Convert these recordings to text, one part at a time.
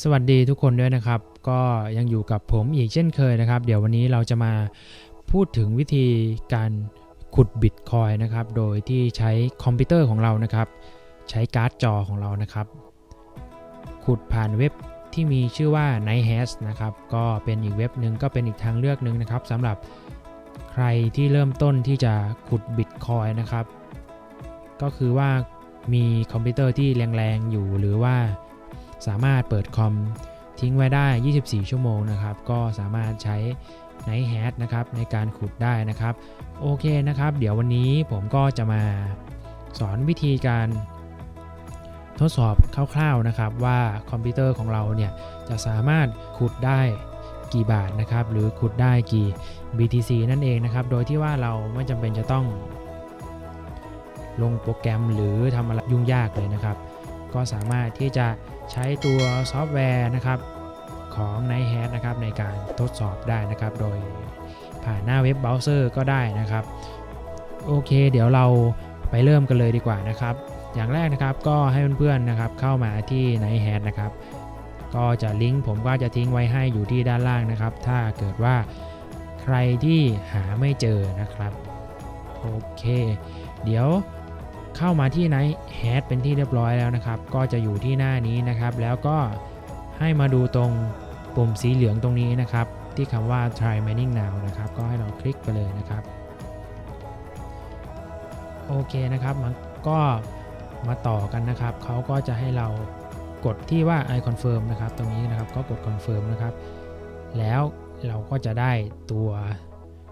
สวัสดีทุกคนด้วยนะครับ ก็ยังอยู่กับผมอีกเช่นเคยนะครับ เดี๋ยววันนี้เราจะมาพูดถึงวิธีการขุดบิตคอยนะครับ โดยที่ใช้คอมพิวเตอร์ของเรานะครับ ใช้การ์ดจอของเรานะครับ ขุดผ่านเว็บที่มีชื่อว่า Nighthas นะครับ ก็เป็นอีกเว็บหนึ่งก็เป็นอีกทางเลือกหนึ่งนะครับสำหรับใครที่เริ่มต้นที่จะขุดบิตคอยนะครับ ก็คือว่ามีคอมพิวเตอร์ที่แรงๆอยู่หรือว่า สามารถเปิดคอมทิ้งไว้ได้ 24 ชั่วโมงนะครับ ก็สามารถใช้ Night Hat นะครับในการขุดได้นะครับ โอเคนะครับ เดี๋ยววันนี้ผมก็จะมาสอนวิธีการทดสอบคร่าวๆนะครับ ว่าคอมพิวเตอร์ของเราเนี่ยจะสามารถขุดได้กี่บาทนะครับหรือขุดได้กี่ BTC นั่นเองนะครับ โดยที่ว่าเราไม่จำเป็นจะต้องลงโปรแกรมหรือทำอะไรยุ่งยากเลยนะครับ ก็สามารถที่จะ ใช้ตัวซอฟต์แวร์นะครับของ Nighthas นะครับในการทดสอบได้นะครับ โดยผ่านหน้าเว็บเบราว์เซอร์ก็ได้นะครับ โอเค เดี๋ยวเราไปเริ่มกันเลยดีกว่านะครับ อย่างแรกนะครับก็ให้เพื่อนๆนะครับเข้ามาที่ Nighthas นะครับก็จะลิงก์ผมก็จะทิ้งไว้ให้อยู่ที่ด้านล่างนะครับ ถ้าเกิดว่าใครที่หาไม่เจอนะครับ โอเค เดี๋ยว เข้ามาที่ Night Hat เป็นที่เรียบร้อยแล้วนะครับ ก็จะอยู่ที่หน้านี้นะครับ แล้วก็ให้มาดูตรงปุ่มสีเหลืองตรงนี้นะครับ ที่คำว่า try mining now นะครับ ก็ให้เราคลิกไปเลยนะครับ โอเคนะครับมันก็มาต่อกันนะครับ เขาก็จะให้เรากดที่ว่า I confirm นะครับ ตรงนี้นะครับ ก็กด confirm นะครับ แล้วเราก็จะได้ตัว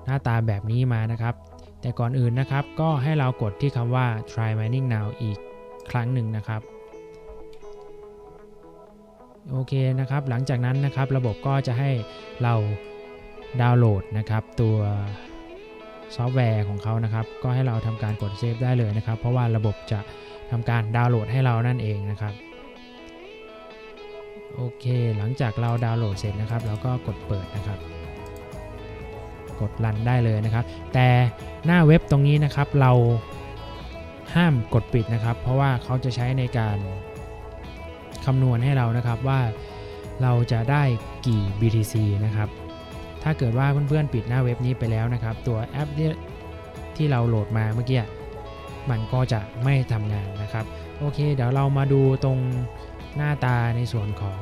หน้าตาแบบนี้มานะครับ แต่ก่อนอื่นนะครับ ก็ให้เรากดที่คำว่า try mining now อีกครั้งหนึ่งนะครับ โอเคนะครับ หลังจากนั้นนะครับ ระบบก็จะให้เราดาวน์โหลดนะครับ ตัวซอฟต์แวร์ของเขานะครับ ก็ให้เราทำการกดเซฟได้เลยนะครับ เพราะว่าระบบจะทำการดาวน์โหลดให้เรานั่นเองนะครับโอเค หลังจากเราดาวน์โหลดเสร็จนะครับ เราก็กดเปิดนะครับ กดรันได้เลยนะครับ แต่หน้าเว็บตรงนี้นะครับเราห้ามกดปิดนะครับ เพราะว่าเขาจะใช้ในการคำนวณให้เรานะครับว่าเราจะได้กี่ BTC นะครับ ถ้าเกิดว่าเพื่อนๆปิดหน้าเว็บนี้ไปแล้วนะครับ ตัวแอปที่ที่เราโหลดมาเมื่อกี้มันก็จะไม่ทำงานนะครับ โอเค เดี๋ยวเรามาดูตรงหน้าตาในส่วนของ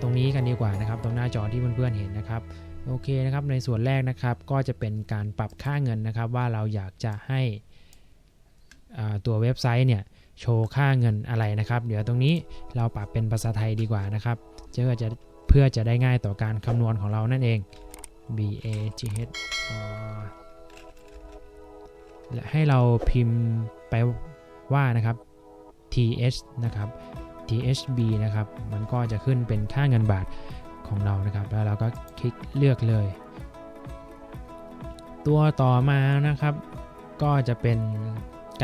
ตรงนี้กันดีกว่านะครับ ตรงหน้าจอที่เพื่อนๆเห็นนะครับ โอเคนะครับในส่วนแรกนะครับก็จะเป็นการปรับค่าเงินนะครับ ว่าเราอยากจะให้ตัวเว็บไซต์เนี่ยโชว์ค่าเงินอะไรนะครับ เดี๋ยวตรงนี้เราปรับเป็นภาษาไทยดีกว่านะครับเพื่อจะเพื่อจะได้ง่ายต่อการคำนวณของเรานั่นเอง b a g h และให้เราพิมพ์ไปว่านะครับ th นะครับ thb นะครับ มันก็จะขึ้นเป็นค่าเงินบาท ของเรานะครับ แล้วเราก็คลิกเลือกเลย ตัวต่อมานะครับ ก็จะเป็น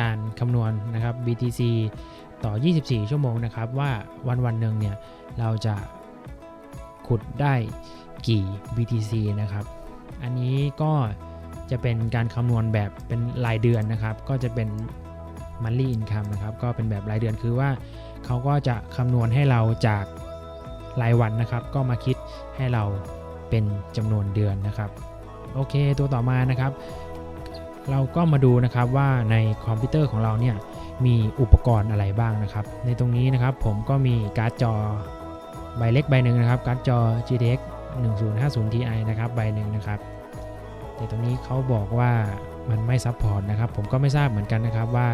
การคำนวณนะครับ BTC ต่อ 24 ชั่วโมงนะครับ ว่าวันวันหนึ่งเนี่ย เราจะขุดได้กี่ BTC นะครับ อันนี้ก็จะเป็นการคำนวณแบบเป็นรายเดือนนะครับ ก็จะเป็น monthly income นะครับ ก็เป็นแบบรายเดือนคือว่าเขาก็จะคำนวณให้เราจาก รายวันนะครับ ก็มาคิดให้เราเป็นจำนวนเดือนนะครับ โอเค ตัวต่อมานะครับ เราก็มาดูนะครับว่าในคอมพิวเตอร์ของเราเนี่ยมีอุปกรณ์อะไรบ้างนะครับ ในตรงนี้นะครับผมก็มีการ์ดจอใบเล็กใบหนึ่งนะครับ การ์ดจอ GTX 1050 Ti นะครับใบหนึ่งนะครับ แต่ตรงนี้เขาบอกว่ามันไม่ซัพพอร์ตนะครับ ผมก็ไม่ทราบเหมือนกันนะครับว่า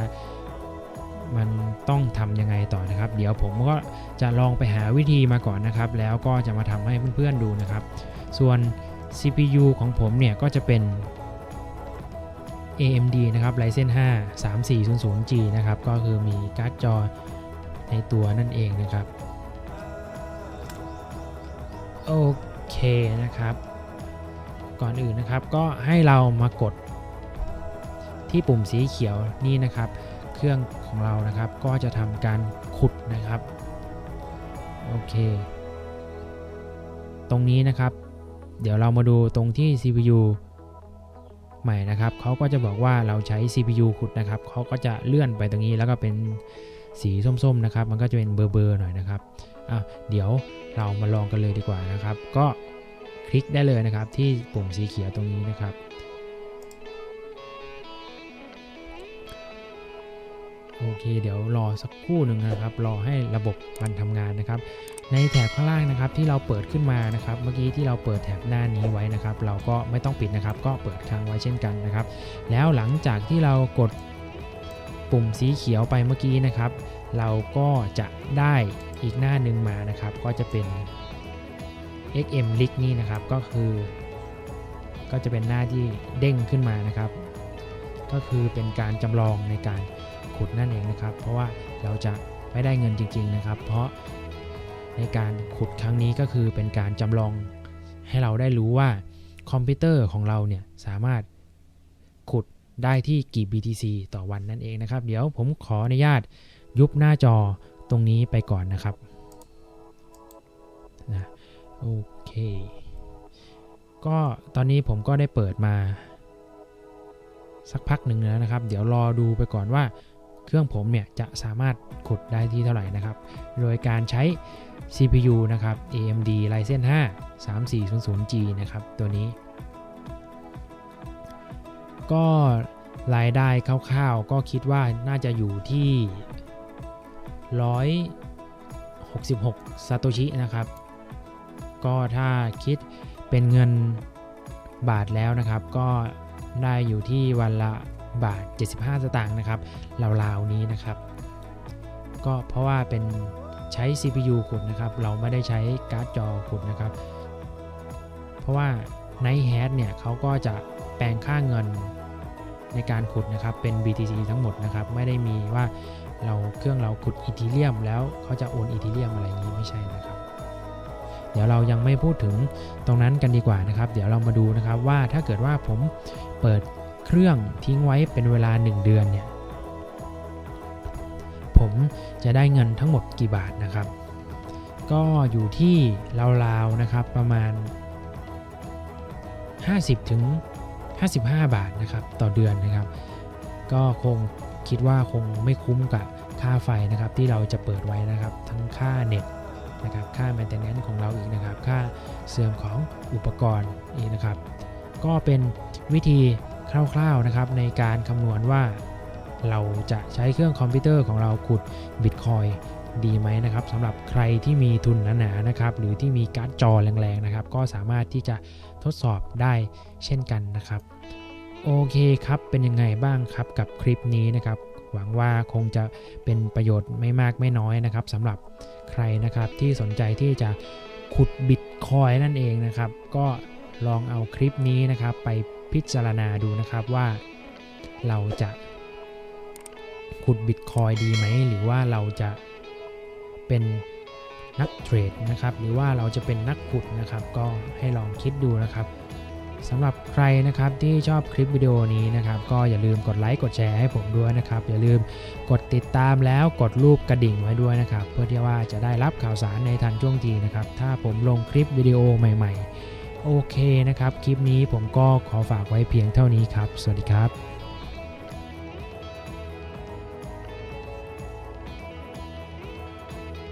มันต้องทำยังไงต่อนะครับ เดี๋ยวผมก็จะลองไปหาวิธีมาก่อนนะครับ แล้วก็จะมาทำให้เพื่อนๆดูนะครับ ส่วน CPU ของผมเนี่ยก็จะเป็น AMD นะครับ Ryzen 5 3400G นะครับ ก็คือมีการ์ดจอในตัวนั่นเองนะครับ โอเคนะครับ ก่อนอื่นนะครับก็ให้เรามากดที่ปุ่มสีเขียวนี่นะครับ รื่องของเรานะครับ ก็จะทำการขุดนะครับโอเค ตรงนี้นะครับ เดี๋ยวเรามาดูตรงที่ CPU ใหม่นะครับเขาก็จะบอกว่าเราใช้ CPU ขุดนะครับเขาก็จะเลื่อนไปตรงนี้แล้วก็เป็นสีส้มๆนะครับ มันก็จะเป็นเบอร์ๆหน่อยนะครับอะเดี๋ยวเรามาลองกันเลยดีกว่านะครับ ก็คลิกได้เลยนะครับที่ปุ่มสีเขียวตรงนี้นะครับ โอเค เดี๋ยวรอสักครู่หนึ่งนะครับ รอให้ระบบมันทำงานนะครับ ในแถบข้างล่างนะครับที่เราเปิดขึ้นมานะครับ เมื่อกี้ที่เราเปิดแถบหน้านี้ไว้นะครับ เราก็ไม่ต้องปิดนะครับ ก็เปิดค้างไว้เช่นกันนะครับ แล้วหลังจากที่เรากดปุ่มสีเขียวไปเมื่อกี้นะครับ เราก็จะได้อีกหน้าหนึ่งมานะครับ ก็จะเป็น XM l i k นี่นะครับ ก็คือ ก็จะเป็นหน้าที่เด้งขึ้นมานะครับ ก็คือเป็นการจำลองในการ ขุดนั่นเองนะครับ เพราะว่าเราจะไม่ได้เงินจริง ๆนะครับ เพราะในการขุดครั้งนี้ก็คือเป็นการจำลองให้เราได้รู้ว่าคอมพิวเตอร์ของเราเนี่ยสามารถขุดได้ที่กี่ BTC ต่อวันนั่นเองนะครับ เดี๋ยวผมขออนุญาตยุบหน้าจอตรงนี้ไปก่อนนะครับนะโอเค ก็ตอนนี้ผมก็ได้เปิดมา สักพักหนึ่งแล้วนะครับ เดี๋ยวรอดูไปก่อนว่า เครื่องผมเนี่ยจะสามารถขุดได้ที่เท่าไหร่นะครับ โดยการใช้ CPU นะครับ AMD Ryzen 5 3400G นะครับตัวนี้ ก็รายได้คร่าวๆ ก็คิดว่าน่าจะอยู่ที่ 166ซาโตชินะครับ ก็ถ้าคิดเป็นเงินบาทแล้วนะครับ ก็ได้อยู่ที่วันละ บาท 75 สตางค์นะครับราวๆนี้นะครับ ก็เพราะว่าเป็นใช้ CPU ขุดนะครับ เราไม่ได้ใช้การ์ดจอขุดนะครับ เพราะว่า Night h a เนี่ยเขาก็จะแปลงค่าเงินในการขุดนะครับเป็น BTC ทั้งหมดนะครับ ไม่ได้มีว่าเราเครื่องเราขุดอีทีเรียมแล้วเขาจะโอนอีทีเรียมอะไรอย่างนี้ไม่ใช่นะครับ เดี๋ยวเรายังไม่พูดถึงตรงนั้นกันดีกว่านะครับ เดี๋ยวเรามาดูนะครับว่าถ้าเกิดว่าผมเปิด เครื่องทิ้งไว้เป็นเวลา 1 เดือนเนี่ยผมจะได้เงินทั้งหมดกี่บาทนะครับ ก็อยู่ที่ราวๆนะครับประมาณ 50ถึง55 บาทนะครับต่อเดือนนะครับ ก็คงคิดว่าคงไม่คุ้มกับค่าไฟนะครับที่เราจะเปิดไว้นะครับ ทั้งค่าเน็ตนะครับค่า maintenance ของเราอีกนะครับ ค่าเสื่อมของอุปกรณ์อีกนะครับ ก็เป็นวิธี คร่าวๆนะครับในการคำนวณว่าเราจะใช้เครื่องคอมพิวเตอร์ของเราขุดบิตคอยดีไหมนะครับสำหรับใครที่มีทุนหนาๆนะครับหรือที่มีการ์ดจอแรงๆนะครับ ก็สามารถที่จะทดสอบได้เช่นกันนะครับ โอเคครับเป็นยังไงบ้างครับกับคลิปนี้นะครับ หวังว่าคงจะเป็นประโยชน์ไม่มากไม่น้อยนะครับสำหรับใครนะครับที่สนใจที่จะขุดบิตคอยนั่นเองนะครับ ก็ลองเอาคลิปนี้นะครับไป พิจารณาดูนะครับว่าเราจะขุดบิตคอยดีไหม หรือว่าเราจะเป็นนักเทรดนะครับ หรือว่าเราจะเป็นนักขุดนะครับ ก็ให้ลองคิดดูนะครับสำหรับใครนะครับที่ชอบคลิปวิดีโอนี้นะครับ ก็อย่าลืมกดไลค์กดแชร์ให้ผมด้วยนะครับ อย่าลืมกดติดตามแล้วกดรูปกระดิ่งไว้ด้วยนะครับ เพื่อที่ว่าจะได้รับข่าวสารในทันช่วงทีนะครับ ถ้าผมลงคลิปวิดีโอใหม่ ๆ โอเคนะครับ คลิปนี้ผมก็ขอฝากไว้เพียงเท่านี้ครับ สวัสดีครับ